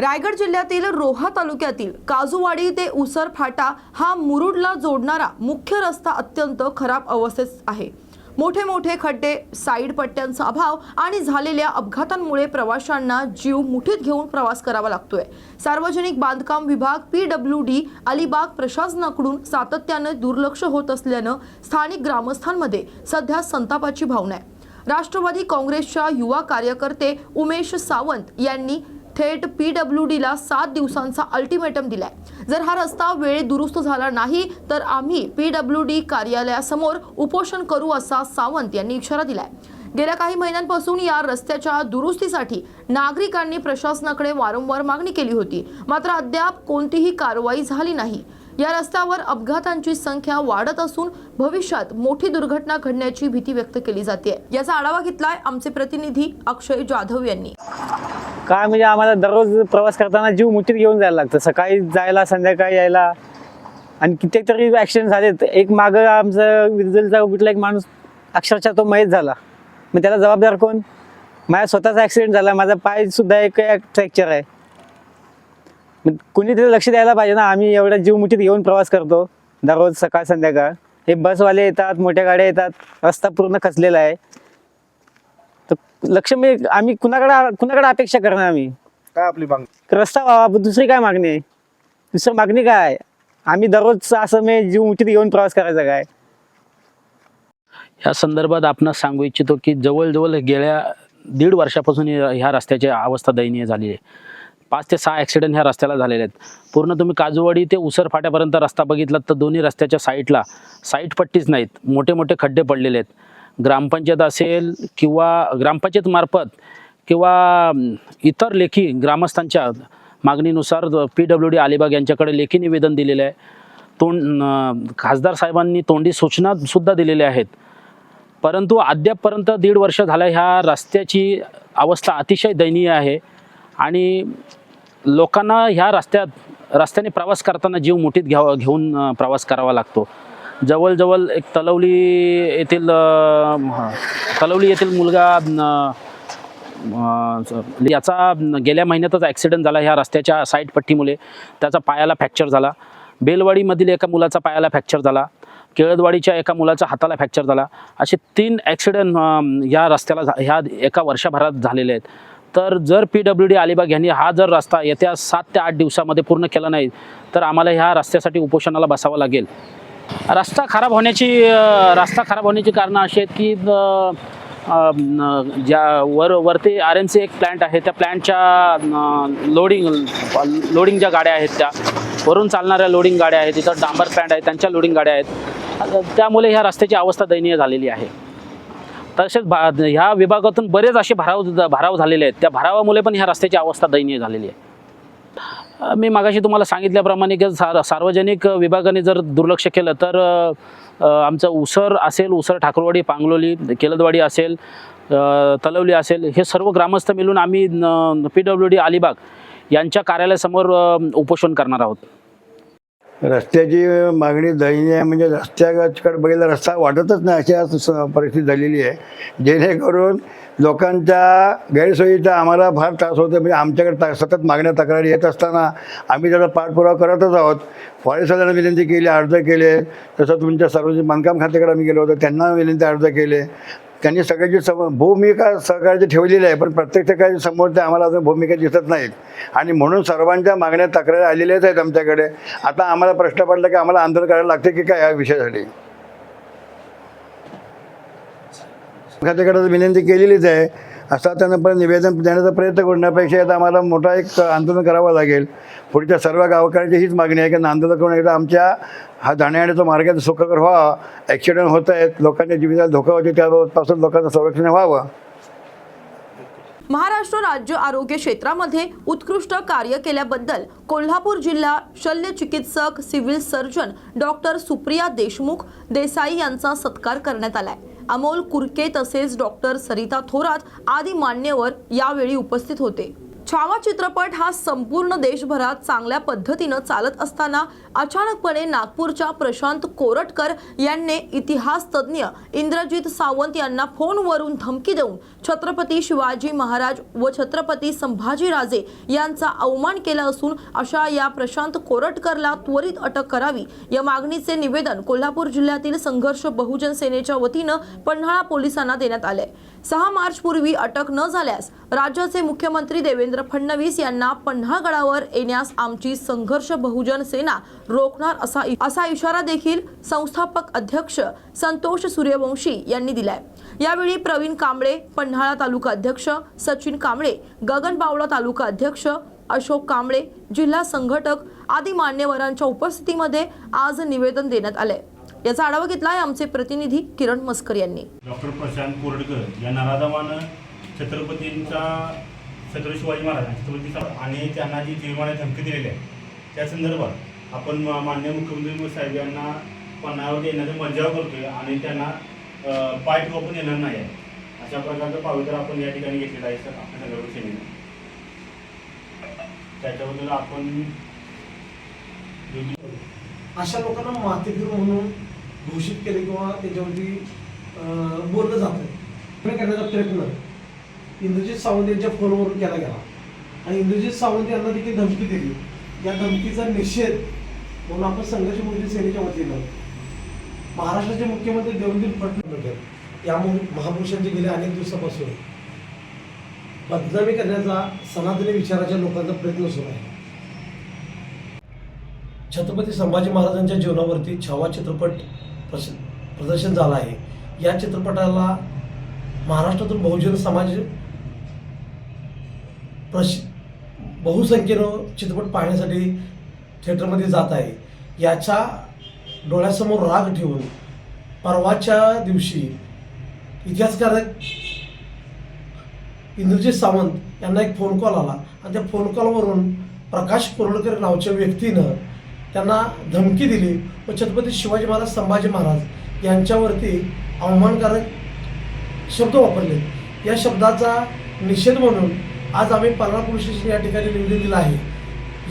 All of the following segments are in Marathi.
रायगड जिल्ह्यातील रोहा तालुक्यातील काजूवाडी ते उसर फाटा हा मुरुडला जोडणारा मुख्य रस्ता अत्यंत खराब अवस्थेत आहे. मोठे मोठे खड्डे साईड पट्ट्यांचा अभाव आणि झालेल्या अपघातांमुळे प्रवाशांना जीव मुठीत घेऊन प्रवास करावा लागतोय. सार्वजनिक बांधकाम विभाग पी डब्ल्यू डी अलिबाग प्रशासनाकडून सातत्याने दुर्लक्ष होत असल्यानं स्थानिक ग्रामस्थांमध्ये सध्या संतापाची भावना आहे. राष्ट्रवादी काँग्रेसच्या युवा कार्यकर्ते उमेश सावंत यांनी थेट पी डब्ल्यू डीला सात दिवसांचा अल्टिमेटम दिलाय. जर हा रस्ता वेळेत दुरुस्त झाला नाही तर आम्ही पी डब्ल्यू डी कार्यालयासमोर उपोषण करू असा सावंत यांनी इशारा दिलाय. गेल्या काही महिन्यांपासून या रस्त्याच्या दुरुस्तीसाठी नागरिकांनी प्रशासनाकडे वारंवार मागणी केली होती. मात्र अद्याप कोणतीही कारवाई झाली नाही. या रस्त्यावर अपघातांची संख्या वाढत असून भविष्यात मोठी दुर्घटना घडण्याची भीती व्यक्त केली जाते याचा आढावा घेतलाय आमचे प्रतिनिधी अक्षय जाधव यांनी. काय म्हणजे आम्हाला दररोज प्रवास करताना जीव मुठीत घेऊन जायला लागतं. सकाळी जायला संध्याकाळी यायला. आणि कित्येक तरी ॲक्सिडेंट झालेत. एक मागं आमचं विरजलचा कुठला एक माणूस अक्षरशः तो मयत झाला. मग त्याला जबाबदार कोण? माझ्या स्वतःचा ॲक्सिडेंट झाला. माझा पाय सुद्धा एक फ्रॅक्चर आहे. मग कुणी तिथे लक्ष द्यायला पाहिजे ना? आम्ही एवढा जीव मुठीत घेऊन प्रवास करतो. दररोज सकाळ संध्याकाळ. हे बसवाले येतात मोठ्या गाड्या येतात. रस्ता पूर्ण खचलेला आहे. लक्ष मी आम्ही कुणाकडे कुणाकडे अपेक्षा करणार आम्ही? काय आपली मागणी? रस्ता व्हावा पण दुसरी काय मागणी आहे? दुसरं मागणी काय? आम्ही दररोज असं मी जीव मुठीत घेऊन प्रवास करायचा काय? ह्या संदर्भात आपण सांगू इच्छितो की जवळजवळ गेल्या दीड वर्षापासून ह्या ह्या रस्त्याची अवस्था दयनीय झाली आहे. पाच ते सहा ॲक्सिडेंट ह्या रस्त्याला झालेले आहेत. पूर्ण तुम्ही काजूवाडी ते उसर फाट्यापर्यंत रस्ता बघितला तर दोन्ही रस्त्याच्या साईडला साईड पट्टीच नाहीत. मोठे मोठे खड्डे पडलेले आहेत. ग्रामपंचायत असेल किंवा ग्रामपंचायत मार्फत किंवा इतर लेखी ग्रामस्थांच्या मागणीनुसार पी डब्ल्यू डी अलिबाग यांच्याकडे लेखी निवेदन दिलेलं आहे. तोंड खासदार साहेबांनी तोंडी सूचनासुद्धा दिलेल्या आहेत. परंतु अद्यापपर्यंत दीड वर्ष झालं ह्या रस्त्याची अवस्था अतिशय दयनीय आहे आणि लोकांना ह्या रस्त्यात रस्त्याने प्रवास करताना जीव मुठीत घ्यावा घेऊन प्रवास करावा लागतो. जवळजवळ एक तलवली येथील तलवली येथील मुलगा याचा गेल्या महिन्यातच ॲक्सिडेंट झाला ह्या रस्त्याच्या साईड पट्टीमुळे. त्याचा पायाला फ्रॅक्चर झाला. बेलवाडीमधील एका मुलाचा पायाला फ्रॅक्चर झाला. केळदवाडीच्या एका मुलाचा हाताला फ्रॅक्चर झाला. असे तीन ॲक्सिडेंट या रस्त्याला झा- ह्या एका वर्षभरात झालेले आहेत. तर जर पी डब्ल्यू डी अलिबाग यांनी हा जर रस्ता येत्या सात ते आठ दिवसामध्ये पूर्ण केला नाही तर आम्हाला ह्या रस्त्यासाठी उपोषणाला बसावं लागेल. रस्ता खराब होण्याची रस्ता खराब होण्याची कारणं अशी आहेत की ज्या वर वरती आर एन सी एक प्लॅन्ट आहे त्या प्लॅन्टच्या लोडिंग लोडिंग ज्या गाड्या आहेत त्या वरून चालणाऱ्या लोडिंग गाड्या आहेत तिथं डांबर प्लॅन्ट आहे त्यांच्या लोडिंग गाड्या आहेत. त्यामुळे ह्या रस्त्याची अवस्था दयनीय झालेली आहे. तसेच भा ह्या विभागातून बरेच असे भराव भराव झालेले आहेत. त्या भरावामुळे पण ह्या रस्त्याची अवस्था दयनीय झालेली आहे. मी मागाशी तुम्हाला सांगितल्याप्रमाणे की सार सार्वजनिक विभागाने जर दुर्लक्ष केलं तर आमचं उसर असेल उसर ठाकरवाडी पांगलोली केलदवाडी असेल तलवली असेल हे सर्व ग्रामस्थ मिळून आम्ही पी डब्ल्यू डी अलिबाग यांच्या कार्यालयासमोर उपोषण करणार आहोत. रस्त्याची मागणी दयनीय आहे. म्हणजे रस्त्याकडे बघितला रस्ता वाटतच नाही अशी आज स- परिस्थिती झालेली आहे. जेणेकरून लोकांच्या गैरसोयीचा आम्हाला फार त्रास होतो म्हणजे आमच्याकडे ता सतत मागण्या तक्रारी येत असताना आम्ही त्याचा पाठपुरावा करतच आहोत. फॉरेस्टवाल्यांना विनंती केली अर्ज केले. तसं तुमच्या सार्वजनिक बांधकाम खात्याकडे आम्ही गेलो होतो त्यांना विनंती अर्ज केले. त्यांनी सगळ्याची सम भूमिका सहकार्याची ठेवलेली आहे पण प्रत्यक्ष काही समोर ते आम्हाला अजून भूमिका दिसत नाहीत. आणि म्हणून सर्वांच्या मागण्या तक्रारी आलेल्याच आहेत आमच्याकडे. आता आम्हाला प्रश्न पडला की आम्हाला आंदोलन करायला लागते की काय या विषयासाठी? खात्याकडे विनंती केलेलीच आहे. असा त्यांना पण निवेदन देण्याचा प्रयत्न करण्यापेक्षा आता आम्हाला मोठा एक आंदोलन करावं लागेल. पुढच्या सर्व गावकऱ्यांची हीच मागणी आहे की आंदोलन करून एकदा आमच्या हा जाण्यायेण्याचा मार्ग सुखकर व्हावा ॲक्सिडेंट होत आहेत. लोकांच्या जीविताला धोका होते त्यापासून लोकांचं संरक्षण व्हावं. महाराष्ट्र राज्य आरोग्य क्षेत्रामध्ये उत्कृष्ट कार्य केल्याबद्दल कोल्हापूर जिल्हा शल्य चिकित्सक civil surgeon doctor Supriya Deshmukh Desai यांचा सत्कार करण्यात आलाय. अमोल कुरके तसेच डॉक्टर सरिता थोरात आदी मान्यवर यावेळी उपस्थित होते. छावा चित्रपट हा संपूर्ण देशभरात चांगल्या पद्धतीनं चालत असताना अचानकपणे नागपूरच्या प्रशांत कोरटकर यांनी इतिहास तज्ज्ञ इंद्रजित सावंत यांना फोनवरून धमकी देऊन छत्रपती शिवाजी महाराज व छत्रपती संभाजीराजे यांचा अवमान केला असून अशा या प्रशांत कोरटकरला त्वरित अटक करावी या मागणीचे निवेदन कोल्हापूर जिल्ह्यातील संघर्ष बहुजन सेनेच्या वतीनं पन्हाळा पोलिसांना देण्यात आले सहा मार्च पूर्वी अटक न झाल्यास राज्याचे मुख्यमंत्री देवेंद्र फडणवीस यांना पन्हाळगडावर येण्यास आमची संघर्ष बहुजन सेना रोखणार असा असा इशारा देखील संस्थापक अध्यक्ष संतोष सूर्यवंशी यांनी दिलाय. यावेळी प्रवीण कांबळे पन्हाळा पन्हाळा तालुका अध्यक्ष सचिन कांबळे गगन बावळा तालुका अध्यक्ष अशोक कांबळे जिल्हा संघटक आदी मान्यवरांच्या उपस्थितीमध्ये आज निवेदन देण्यात आले याचा आढावा घेतला आहे आमचे प्रतिनिधी किरण मस्कर यांनी. डॉक्टर प्रशांत कोरडकर या नराधमानं छत्रपतींचा छत्रपती शिवाजी महाराज छत्रपती आणि त्यांना जी जीवमाने धमकी दिलेली आहे त्या संदर्भात आपण मान्य मुख्यमंत्री साहेब यांना पन्हाळ्यावर येण्याचा मज्जाव करतोय आणि त्यांना पाय ठेवू येणार नाही आहे. अशा प्रकारचं पावित्र्य आपण या ठिकाणी घेतलेलं आहे सर. आपल्या त्याच्याबद्दल आपण अशा लोकांना माथेफिरू म्हणून घोषित केले किंवा त्याच्यावरती अं, बोललं जातं करण्याचा प्रयत्न इंद्रजित सावंत यांच्या फोनवरून केला गेला. आणि इंद्रजित सावंत यांना देखील धमकी दिली. या धमकीचा निषेध म्हणून आपण संघर्ष मोदी सेनेच्या वतीनं महाराष्ट्राचे मुख्यमंत्री देवेंद्र फडणवीस या महापुरुषांचे गेल्या अनेक दिवसापासून. बदनामी करण्याचा सनातनी विचाराच्या लोकांचा प्रयत्न सुरू आहे. छत्रपती संभाजी महाराजांच्या जीवनावरती छावा चित्रपट प्रस प्रदर्शन झाला आहे. या चित्रपटाला महाराष्ट्रातून बहुजन समाज प्रश बहुसंख्येनं चित्रपट पाहण्यासाठी थिएटरमध्ये जात आहे. याच्या डोळ्यासमोर राग ठेवून परवाच्या दिवशी इतिहासकारक इंद्रजित सावंत यांना एक फोन कॉल आला. आणि त्या फोन कॉलवरून प्रकाश कोरडकर नावच्या व्यक्तीनं त्यांना धमकी दिली. व छत्रपती शिवाजी महाराज संभाजी महाराज यांच्यावरती अवमानकारक शब्द वापरले. या शब्दाचा निषेध म्हणून आज आम्ही पन्हाळा पोलीस स्टेशन या ठिकाणी निवेदन दिलं आहे.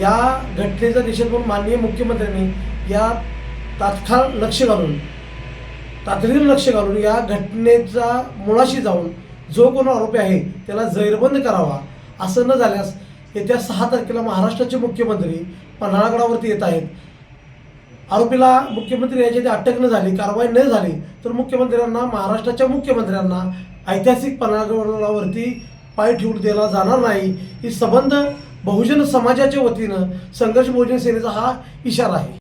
या घटनेचा निषेध म्हणून माननीय मुख्यमंत्र्यांनी या तात्काळ लक्ष घालून तातडीनं लक्ष घालून या घटनेचा मुळाशी जाऊन जो कोण आरोपी आहे त्याला जैरबंद करावा असं न झाल्यास येत्या सहा तारखेला महाराष्ट्राचे मुख्यमंत्री पन्हाळगडावरती येत आहेत. आरोपीला मुख्यमंत्री याच्या आधी अटक न झाली कारवाई न झाली तर मुख्यमंत्र्यांना महाराष्ट्राच्या मुख्यमंत्र्यांना ऐतिहासिक पन्हाळगडावरती पाय ठेवून दिला जाणार नाही. ही संबंध बहुजन समाजाच्या वतीनं संघर्ष बहुजन सेनेचा हा इशारा आहे.